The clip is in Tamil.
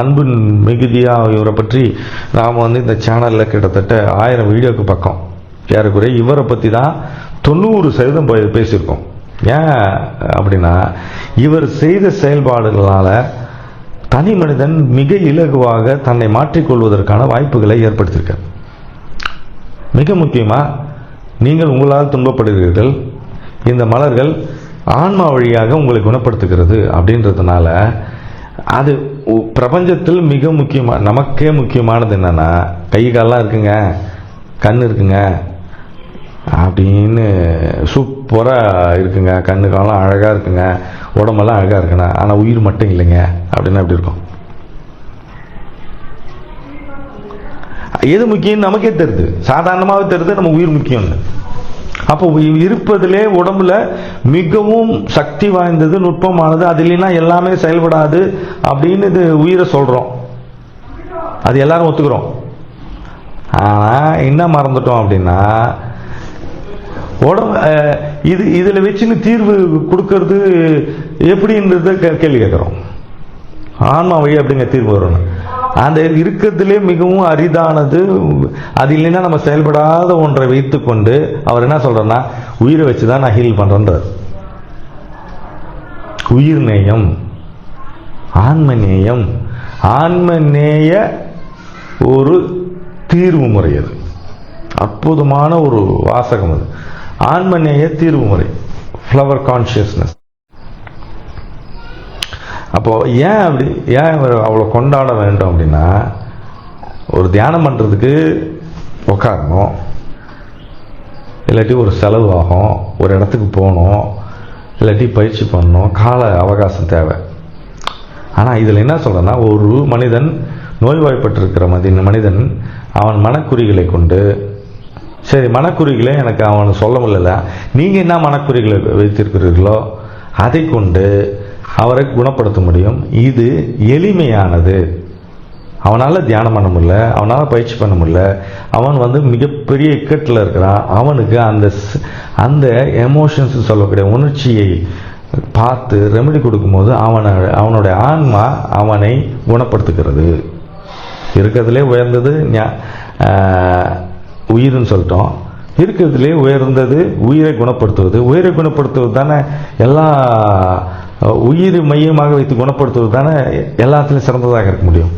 அன்பின் மிகுதியாக இவரை பற்றி நாம் வந்து இந்த சேனலில் கிட்டத்தட்ட ஆயிரம் வீடியோக்கு பக்கம் ஏறக்குறைய இவரை பற்றி தான் தொண்ணூறு சதவீதம் பே- பேசியிருக்கோம். ஏன் அப்படின்னா இவர் செய்த செயல்பாடுகளால் தனி மனிதன் மிக இலகுவாக தன்னை மாற்றிக்கொள்வதற்கான வாய்ப்புகளை ஏற்படுத்தியிருக்கார். மிக முக்கியமாக நீங்கள் உங்களால் துன்பப்படுகிறீர்கள் இந்த மலர்கள் ஆன்மா வழியாக உங்களை குணப்படுத்துகிறது அப்படின்றதுனால அது உ- பிரபஞ்சத்தில் மிக முக்கியமாக நமக்கே முக்கியமானது என்னன்னா கை காலெலாம் இருக்குங்க கண் இருக்குங்க அப்படின்னு சூப்பராக இருக்குங்க. கண்ணு காலம் அழகாக இருக்குங்க. உடம்பெல்லாம் அழகாக இருக்குண்ணா ஆனால் உயிர் மட்டும் இல்லைங்க அப்படின்னா எப்படி இருக்கும். எது முக்கியம் நமக்கே தெரியுது சாதாரணமாகவே தெரியுது நம்ம உயிர் முக்கியம்னு. அப்போ இருப்பதிலே உடம்புல மிகவும் சக்தி வாய்ந்தது நுட்பமானது அது இல்லைன்னா எல்லாமே செயல்படாது அப்படின்னு இது உயிரை சொல்றோம். அது எல்லாரும் ஒத்துக்கிறோம். ஆனா என்ன மறந்துட்டோம் அப்படின்னா உடம்பு இது இதுல வச்சுன்னு தீர்வு கொடுக்கறது எப்படின்றத கே- கேள்வி கேட்குறோம். ஆன்மா வழி அப்படிங்க தீர்வு வரணும். அந்த இருக்கிறதுலே மிகவும் அரிதானது. அது இல்லைன்னா நம்ம செயல்படாத ஒன்றை வைத்துக்கொண்டு அவர் என்ன சொல்றேன்னா உயிரை வச்சு தான் நான் ஹீல் பண்றேன்றார். உயிர் நேயம் ஆன்ம நேயம். ஆன்ம நேய ஒரு தீர்வு முறை அது. அற்புதமான ஒரு வாசகம் அது. ஆன்ம நேய தீர்வு முறை. ஃப்ளவர் கான்சியஸ்னஸ் அப்போது ஏன் அப்படி ஏன் அவ்வளோ கொண்டாட வேண்டும் அப்படின்னா ஒரு தியானம் பண்ணுறதுக்கு உட்காரணும் இல்லாட்டி ஒரு செலவு ஆகும் ஒரு இடத்துக்கு போகணும் இல்லாட்டி பயிற்சி பண்ணணும் கால அவகாசம் தேவை. ஆனால் இதில் என்ன சொல்கிறேன்னா ஒரு மனிதன் நோய்வாய்ப்பட்டிருக்கிற மதி மனிதன் அவன் மனக்குறிகளை கொண்டு சரி மனக்குறிகளை எனக்கு அவன் சொல்ல முடியல. நீங்கள் என்ன மனக்குறிகளை வைத்திருக்கிறீர்களோ அதை கொண்டு அவரை குணப்படுத்த முடியும். இது எளிமையானது. அவனால் தியானம் பண்ண முடியல. அவனால் பயிற்சி பண்ண முடியல. அவன் வந்து மிகப்பெரிய இக்கட்டில் இருக்கிறான். அவனுக்கு அந்த அந்த எமோஷன்ஸ் சொல்லக்கூடிய உணர்ச்சியை பார்த்து ரெமெடி கொடுக்கும்போது அவனை அவனுடைய ஆன்மா அவனை குணப்படுத்துகிறது. இருக்கிறதுலே உயர்ந்தது உயிர்னு சொல்லிட்டோம். இருக்கிறதுலே உயர்ந்தது உயிரை குணப்படுத்துவது. உயிரை குணப்படுத்துவது தானே எல்லா உயிர் மையமாக வைத்து குணப்படுத்துவது தானே எல்லாத்துலேயும் சிறந்ததாக இருக்க முடியும்.